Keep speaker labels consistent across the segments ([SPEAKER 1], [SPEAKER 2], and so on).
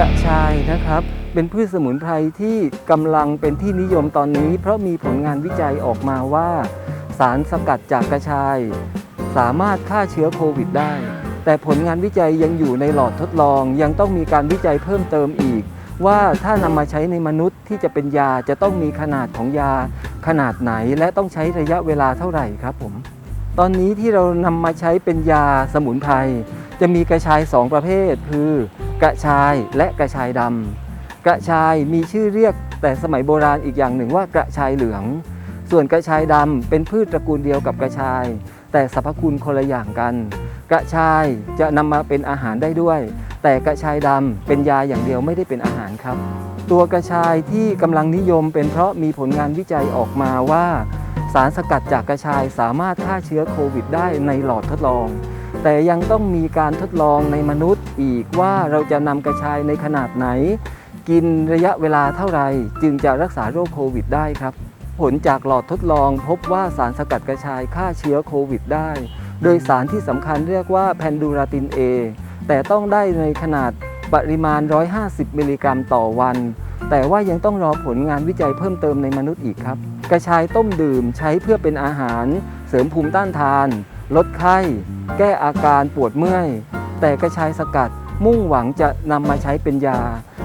[SPEAKER 1] กระชายนะครับ เป็นพืชสมุนไพรที่กำลังเป็นที่นิยมตอนนี้ เพราะมีผลงานวิจัยออกมาว่า สารสกัดจากกระชาย สามารถฆ่าเชื้อโควิดได้ แต่ผลงานวิจัยยังอยู่ในหลอดทดลอง ยังต้องมีการวิจัยเพิ่มเติมอีก ว่าถ้านำมาใช้ในมนุษย์ที่จะเป็นยาจะต้องมีขนาดของยาขนาดไหนและต้องใช้ระยะเวลาเท่าไหร่ครับผม ตอนนี้ที่เรานำมาใช้เป็นยาสมุนไพรจะมีกระชาย 2 ประเภท คือ กระชายและกระชายดำกระชายมีชื่อเรียกแต่สมัยโบราณอีกอย่างหนึ่งว่ากระชายเหลือง ส่วนกระชายดำเป็นพืชตระกูลเดียวกับกระชาย แต่สรรพคุณคนละอย่างกัน กระชายจะนำมาเป็นอาหารได้ด้วย แต่กระชายดำเป็นยาอย่างเดียวไม่ได้เป็นอาหารครับ ตัวกระชายที่กำลังนิยมเป็นเพราะมีผลงานวิจัยออกมาว่า สารสกัดจากกระชายสามารถฆ่าเชื้อโควิดได้ในหลอดทดลอง แต่ยังต้องมีการทดลองในมนุษย์อีกว่าเราจะนำกระชายในขนาดไหน กินระยะเวลาเท่าไหร่จึงจะรักษาโรคโควิดได้ครับ ผลจากหลอดทดลองพบว่าสารสกัดกระชายฆ่าเชื้อโควิดได้ โดยสารที่สำคัญเรียกว่าแพนดูราติน A แต่ต้องได้ในขนาดปริมาณ 150 มิลลิกรัมต่อวัน แต่ว่ายังต้องรอผลงานวิจัยเพิ่มเติมในมนุษย์อีกครับ กระชายต้มดื่มใช้เพื่อเป็นอาหาร เสริมภูมิต้านทาน ลดไข้ แก้อาการปวดเมื่อย แต่กระชายสกัดมุ่งหวังจะนำมาใช้เป็นยา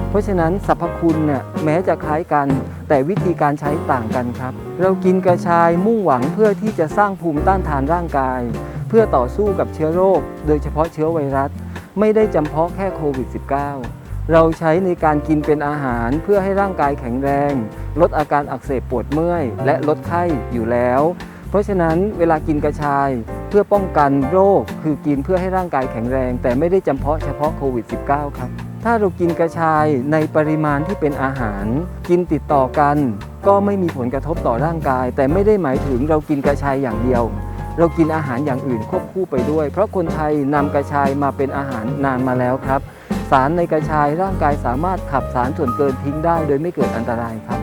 [SPEAKER 1] เพราะฉะนั้นสรรพคุณเนี่ยแม้จะคล้ายกัน แต่วิธีการใช้ต่างกันครับ เรากินกระชายมุ่งหวังเพื่อที่จะสร้างภูมิต้านทานร่างกาย เพื่อต่อสู้กับเชื้อโรค โดยเฉพาะเชื้อไวรัส ไม่ได้จำเพาะแค่โควิด -19 เราใช้ในการกินเป็นอาหารเพื่อให้ร่างกายแข็งแรง ลดอาการอักเสบปวดเมื่อย และลดไข้อยู่แล้ว เพราะฉะนั้นเวลากินกระชาย เพื่อป้องกันโรคคือกินเพื่อให้ร่างกายแข็งแรง แต่ไม่ได้จำเพาะเฉพาะโควิด -19 ครับ ถ้าเรากินกระชายในปริมาณที่เป็นอาหาร กินติดต่อกัน ก็ไม่มีผลกระทบต่อร่างกาย แต่ไม่ได้หมายถึงเรากินกระชายอย่างเดียว เรากินอาหารอย่างอื่นควบคู่ไปด้วย เพราะคนไทยนำกระชายมาเป็นอาหารนานมาแล้วครับ สารในกระชายร่างกายสามารถขับสารส่วนเกินทิ้งได้ โดยไม่เกิดอันตรายครับ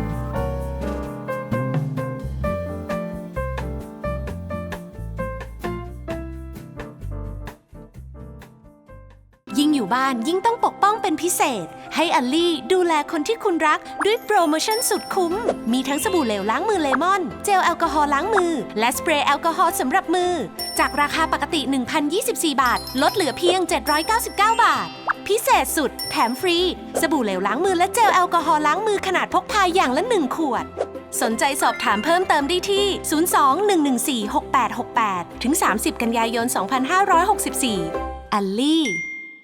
[SPEAKER 2] ยิ่งอยู่บ้านยิ่งต้องปกป้องเป็นพิเศษ ให้อัลลี่ดูแลคนที่คุณรักด้วยโปรโมชั่นสุดคุ้ม มีทั้งสบู่เหลวล้างมือเลมอน เจลแอลกอฮอล์ล้างมือ และสเปรย์แอลกอฮอล์สำหรับมือ จากราคาปกติ 1,024 บาท ลดเหลือเพียง 799 บาท พิเศษสุด แถมฟรี สบู่เหลวล้างมือและเจลแอลกอฮอล์ล้างมือขนาดพกพาอย่างละ 1 ขวด สนใจสอบถามเพิ่มเติมได้ที่ 02-114-6868 ถึง 30 กันยายน 2564 อัลลี่